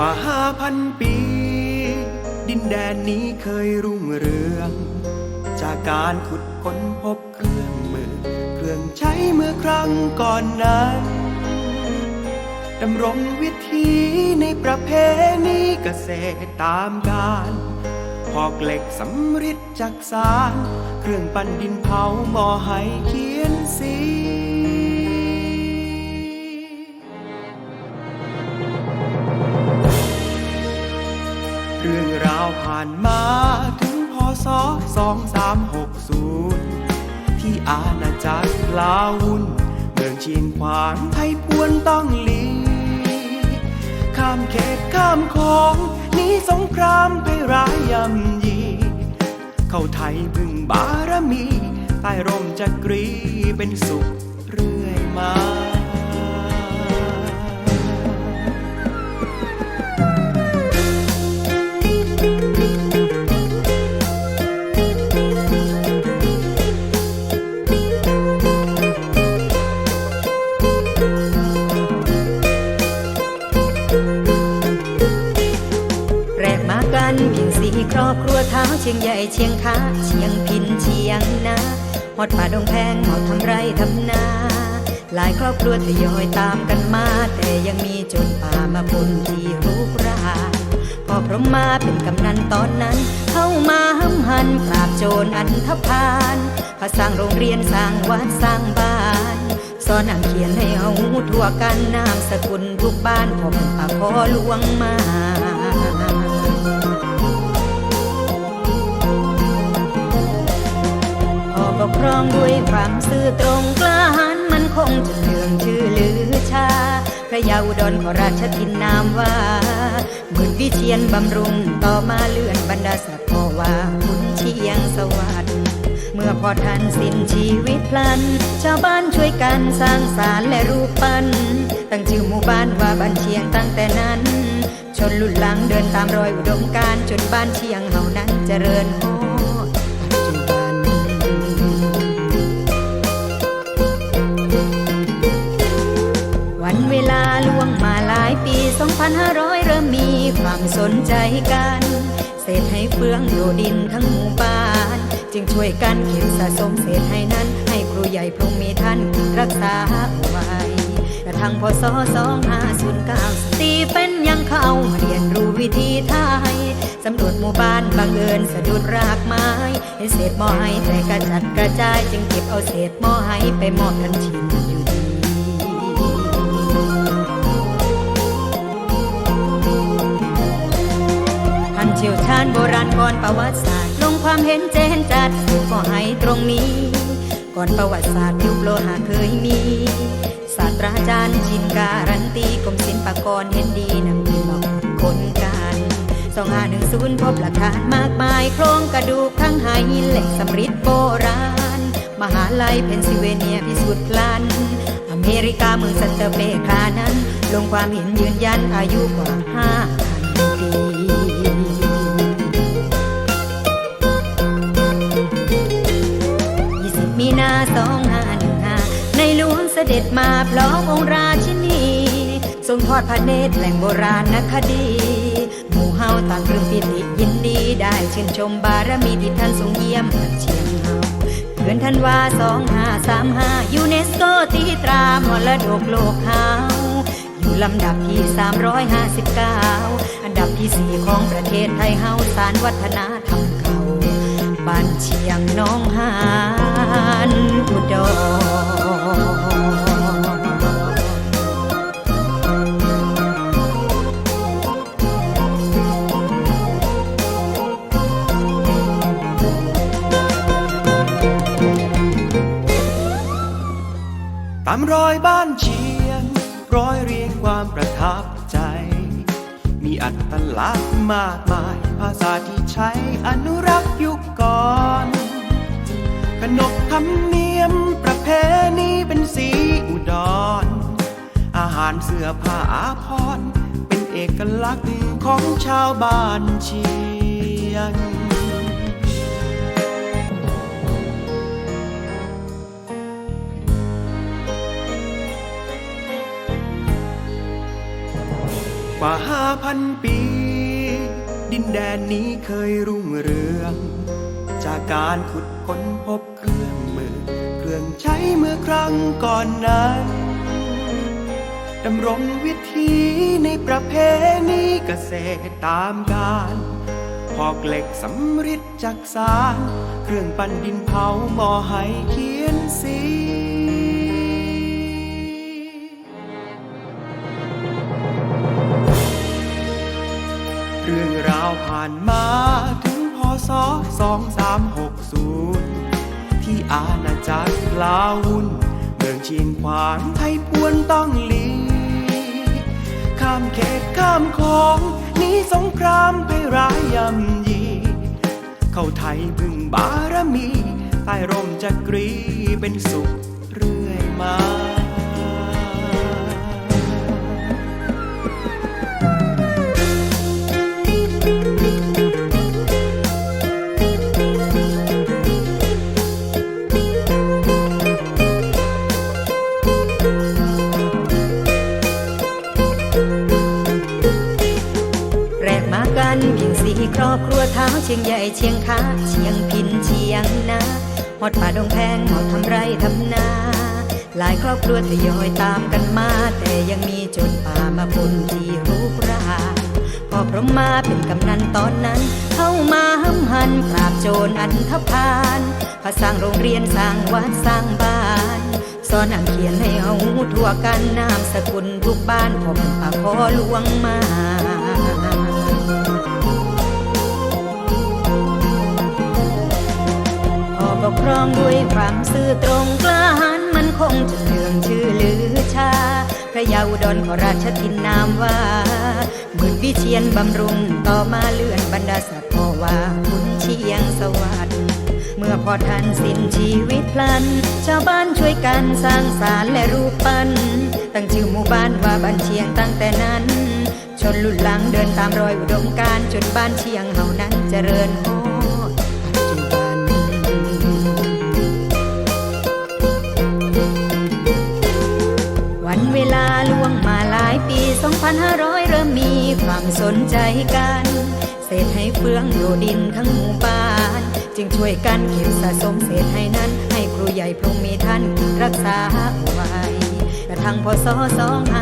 กว่าห้าพันปี ดินแดนนี้เคยรุ่งเรือง จากการขุดค้นพบเครื่องมือ เครื่องใช้เมื่อครั้งก่อนนั้นดำรงวิถีในประเพณีเกษตรตามกาลหอกเหล็กสำริดจักสาร เครื่องปั้นดินเผาหม้อให้เขียนสี ผ่านมาถึงพศ2360 ที่อาณาจักรลาวุ่น เมืองเชียงขวางไทยพวนต้องหลีข้ามเขตข้ามคลองหนีสงครามไปร้ายยำยี เข้าไทยพึ่งบารมี ใต้ร่มจักรีเป็นสุขเรื่อยมา ครอบครัวเท้าเชียงใหญ่เชียงคาเชียงพินเชียงนาหอดป่าดงแพงหอดทำไรทำนา หลายครอบครัวทยอยตามกันมา แต่ยังมีจนป่ามาปนที่รุกรานพอพรมมาเป็นกำนันตอนนั้น เข้ามาห้ำหันปราบโจรอันธพาลพาสร้างโรงเรียนสร้างวัดสร้างบ้านสอนอ่านเขียนให้เอาทั่วกันนามสกุลทุกบ้านผมปากขอลวงมา ระยาอุดรขอราชทินนามว่าหมื่นวิเชียนบำรุงต่อมาเลื่อนบรรดาศักดิ์พ่อว่าคุณเชียงสวัสดิ์เมื่อพอท่านสิ้นชีวิตพลัน ชาวบ้านช่วยกันสร้างศาลและรูปปั้น ตั้งชื่อหมู่บ้านว่าบ้านเชียงตั้งแต่นั้น ชนรุ่นหลังเดินตามรอยอุดมการจนบ้านเชียงเฮานั้นเจริญโฮ 2,500 เริ่มมีความสนใจกัน เศษให้เฟืองโยดินทั้งหมู่บ้าน จึงช่วยกันเก็บสะสมเศษให้นั้น ให้ครูใหญ่พรหมมีท่านรักษาไว้กระทั่งพศ2509สตีเป็นยังเข้าเรียนรู้วิธีไทยสำรวจหมู่บ้านบังเอิญสะดุดรากไม้ เห็นเศษหม้อให้แต่กระจัดกระจายจึงเก็บเอาเศษหม้อให้ไปมอบทันชินอยู่ เชี่ยวชาญโบราณก่อนประวัติศาสตร์ ลงความเห็นเจนจัดสู่ก็ให้ตรงนี้ ก่อนประวัติศาสตร์ยุคโลหะเคยมีศาสตราจารย์ชินการันตีกรมศิลปากรเห็นดีนำทีมมาคนกันสองห้าหนึ่งศูนย์พบหลักฐานมากมาย โครงกระดูกทั้งหายเหล็กสำริดโบราณ มหาลัยเพนซิลเวเนียพิสูจน์พลัน อเมริกาเมืองซันเตอร์เฟครานั้น ลงความเห็นยืนยันอายุกว่าห้า สด็จมาพร้อมองค์ราชินีทรงทอดพระเนตรแหล่งโบราณนคดีหมู่เฮาต่างปลื้มปิติยินดีได้ชื่นชมบารมีที่ท่านทรงเยี่ยมเมืองเชียงเฮาเดือนธันวา2535ยูเนสโกตีตรามรดกโลกเฮาอยู่ลำดับที่ 359 อันดับที่ 4 ของประเทศไทยเฮาสารวัฒนธรรมเก่าบ้านเชียงน้องหานอุดร ตามรอยบ้านเชียง ร้อยเรียงความประทับใจ มีอัตลักษณ์มากมาย ภาษาที่ใช้อนุรักษ์ยุคก่อนขนบธรรมเนียมประเพณีเป็นสีอุดร อาหารเสื้อผ้าอาภรณ์เป็นเอกลักษณ์ของชาวบ้านเชียง กว่าห้าพันปี ดินแดนนี้เคยรุ่งเรือง จากการขุดค้นพบเครื่องมือ เครื่องใช้เมื่อครั้งก่อนนั้นดำรงวิถีในประเพณีเกษตรตามกาลพอกเหล็กสำริดจักสาร เครื่องปั้นดินเผาหมอให้เขียนสีาวผ่านมาถึงพศ2360 ที่อาณาจักรลาวุ่น เมืองชียงขวางไทยพวนต้องหลีข้ามเขตข้ามของหนีสงครามไปร้ายยำยี เข้าไทยพึ่งบารมี ใต้ร่มจักรีเป็นสุขเรื่อยมา นเพียงสี่ครอบครัวเท้าเชียงใหญ่เชียงคาเชียงพินเชียงนาหอดป่าดงแพงหอดทำไรทำนาหลายครอบครัวทยอยตามกันมา แต่ยังมีจนป่ามาปนที่รุกรานพอพรมมาเป็นกำนันตอนนั้น เข้ามาห้ำหันปราบโจรอันธพาลพาสร้างโรงเรียนสร้างวัดสร้างบ้านสอนอ่านเขียนให้เอาทั่วกันนามสกุลทุกบ้านผมปากขอหลวงมา รองด้วยความซื่อตรงกล้าหาญมันคงจนเรื่องชื่อลือชา พระยาอุดรขอราชทินนามว่าหมื่นวิเชียนบำรุงต่อมาเลื่อนบรรดาศักดิ์พ่อว่าคุณเชียงสวัสดิ์เมื่อพอท่านสิ้นชีวิตพลัน ชาวบ้านช่วยกันสร้างศาลและรูปปั้น ตั้งชื่อหมู่บ้านว่าบ้านเชียงตั้งแต่นั้น ชนรุ่นหลังเดินตามรอยอุดมการจนบ้านเชียงเฮานั้นเจริญโฮ นเวลาล่วงมาหลายปี 2,500 เริ่มมีความสนใจกัน เศษให้เฟืองโยดินทั้งหมู่บ้าน จึงช่วยกันเก็บสะสมเศษให้นั้น ให้ครูใหญ่พรงมีท่านรักษาไว้กระทั่งพศ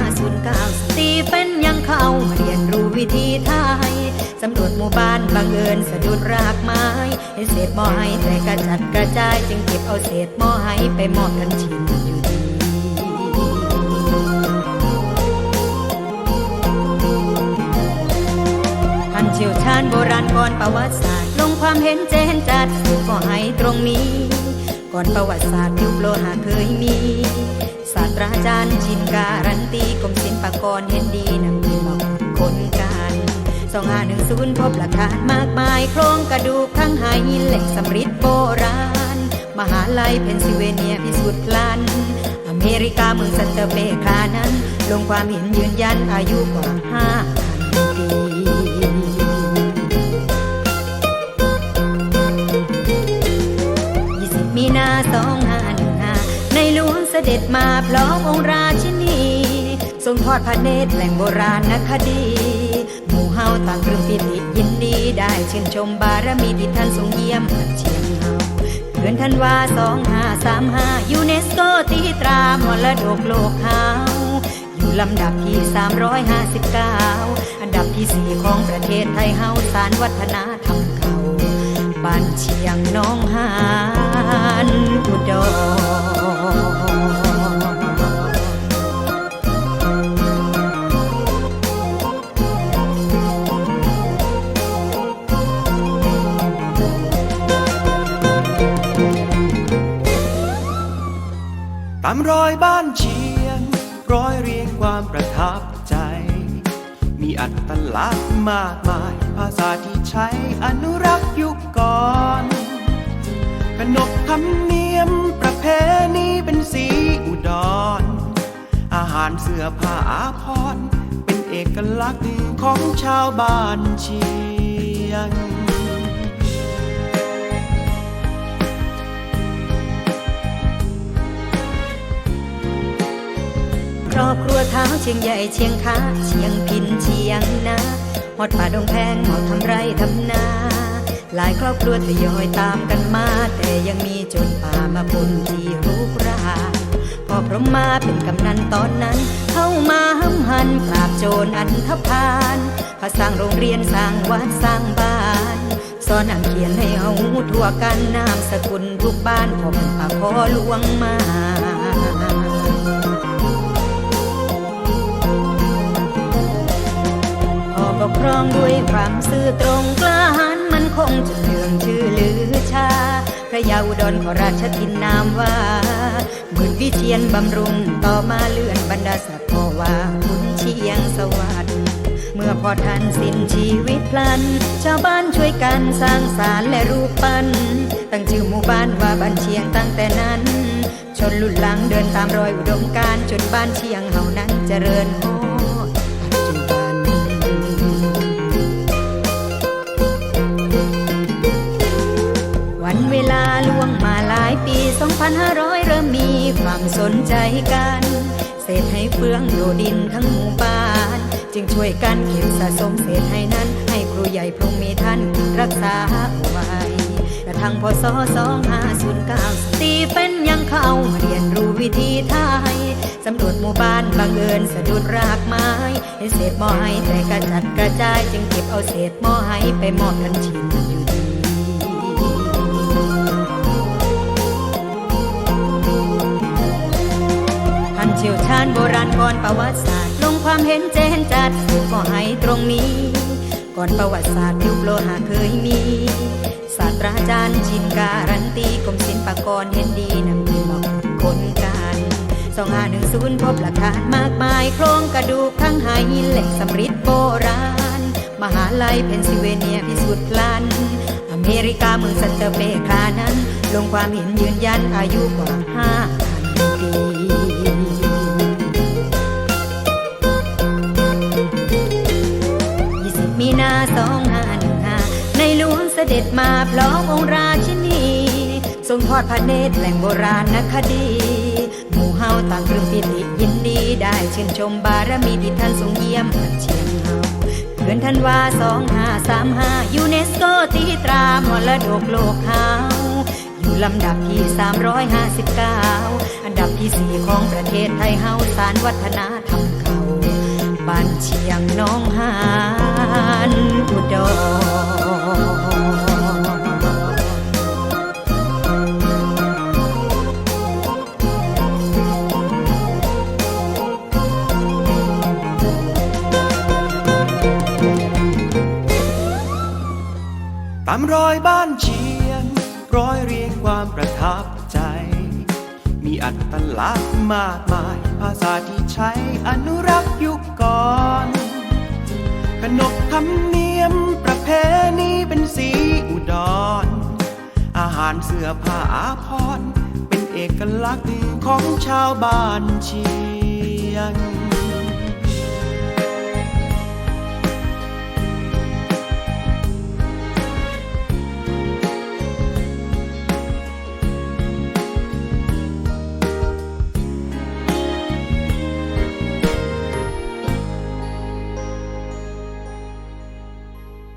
2509สตีเฟนยังเข้าเรียนรู้วิธีไทยสำรวจหมู่บ้านบังเอิญสะดุดรากไม้เห็นเศษหม้อให้แต่กระจัดกระจายจึงเก็บเอาเศษหม้อให้ไปมอบกันชิน ชี่ยวชาญโบราณก่อนประวัติศาสตร์ ลงความเห็นเจนจัดสู่ก็ให้ตรงนี้ ก่อนประวัติศาสตร์ยุคโลหะเคยมี ศาสตราจารย์ชินการันตีกรมศิลปากรเห็นดีนำทีมาขุดคนการสองห้าหนึ่งศูนย์พบหลักฐานมากมาย โครงกระดูกทั้งหายเหล็กสำริดโบราณ มหาลัยเพนซิลเวเนียพิสูจน์พลัน อเมริกาเมืองซันเตเบคานั้น ลงความเห็นยืนยันอายุกว่าห้าพันปี ด็จมาพร้อมองค์ราชินี ทรงทอดพระเนตรแหล่งโบราณนคดี หมู่เฮาต่างปลื้มปิติยินดีได้ชื่นชมบารมีที่ท่านทรงเยี่ยมเมืองเชียงเฮาเดือนธันวา2535ยูเนสโกตีตรามรดกโลกเฮาอยู่ลำดับที่ 359 อันดับที่ 4 ของประเทศไทยเฮาสารวัฒนธรรมเก่าบ้านเชียงน้องหานอุดร ตามรอยบ้านเชียง ร้อยเรียงความประทับใจ มีอัตลักษณ์มากมาย ภาษาที่ใช้อนุรักษ์ยุคก่อน ขนบธรรมเนียมประเพณีเป็นสีอุดร อาหารเสื้อผ้าอาภรณ์เป็นเอกลักษณ์ของชาวบ้านเชียงครอบครัวเท้าวเชียงใหญ่เชียงค้าเชียงพินเชียงนาหอดป่าดงแพงหมอทำไรทำนา หลายครอบครัวทยอยตามกันมา แต่ยังมีจนป่ามาปนที่รุกรานพอพรมมาเป็นกำนันตอนนั้น เข้ามาห้ำหันปราบโจรอันธพาลพาสร้างโรงเรียนสร้างวัดสร้างบ้านสอนอ่านเขียนให้เอาทั่วกันนามสกุลทุกบ้านผมอาขอลวงมาพอปกครองด้วยความซื่อตรงกล้าหา คงจะเลื่องชื่อลือชา พระยาอุดรขอราชทินนามว่าหมื่นวิเชียนบำรุงต่อมาเลื่อนบรรดาศักดิ์พ่อว่าคุณเชียงสวัสดิ์เมื่อพอท่านสิ้นชีวิตพลัน ชาวบ้านช่วยกันสร้างศาลและรูปปั้น ตั้งชื่อหมู่บ้านว่าบ้านเชียงตั้งแต่นั้น ชนรุ่นหลังเดินตามรอยอุดมการจนบ้านเชียงเฮานั้นเจริญโฮ 2,500 เริ่มมีความสนใจกัน เศษให้เฟืองโดดินทั้งหมู่บ้าน จึงช่วยกันเก็บสะสมเศษให้นั้น ให้ครูใหญ่พรหมมีท่านรักษาเอาไว้กระทั่งพศ2509ตีเป็นยังเข้าเรียนรู้วิธีไทยสำรวจหมู่บ้านบังเอิญสะดุดรากไม้เห็นเศษหม้อให้แต่กระจัดกระจายจึงเก็บเอาเศษหม้อให้ไปมอบกันชินอยู่ ความเห็นแจ้งจัดสู่ก็ให้ตรงนี้ ก่อนประวัติศาสตร์ยุคโลหะเคยมีศาสตราจารย์ชินการันตีกรมศิลปากรเห็นดีนำทีมาขุดค้นกันสองห้าหนึ่งศูนย์พบหลักฐานมากมายโครงกระดูกทั้งหายเหล็กสำริดโบราณ มหาลัยเพนซิลเวเนียพิสูจน์พลัน อเมริกาเมืองซันเตอร์เฟคานั้น ลงความเห็นยืนยันอายุกว่าห้าพันปี 20มีนา2515ในหลวงเสด็จมาพร้อมองค์ราชินีทรงทอดพระเนตรแหล่งโบราณนคดีหมู่เฮาต่างปลื้มปิติยินดีได้ชื่นชมบารมีที่ท่านทรงเยี่ยมเมืองเชียงเฮาเดือนธันวา2535ยูเนสโกตีตรามรดกโลกเฮาอยู่ลำดับที่ 359 อันดับที่ 4 ของประเทศไทยเฮาสารวัฒนธรรมเขาบ้านเชียงน้องหานอุดรตามรอยบ้านเชียง ร้อยเรียงความประทับใจ มีอัตลักษณ์มากมาย ภาษาที่ใช้อนุรักษ์ยุคก่อน ขนบธรรมเนียมประเพณีเป็นสีอุดร อาหารเสื้อผ้าอาภรณ์เป็นเอกลักษณ์ของชาวบ้านเชียง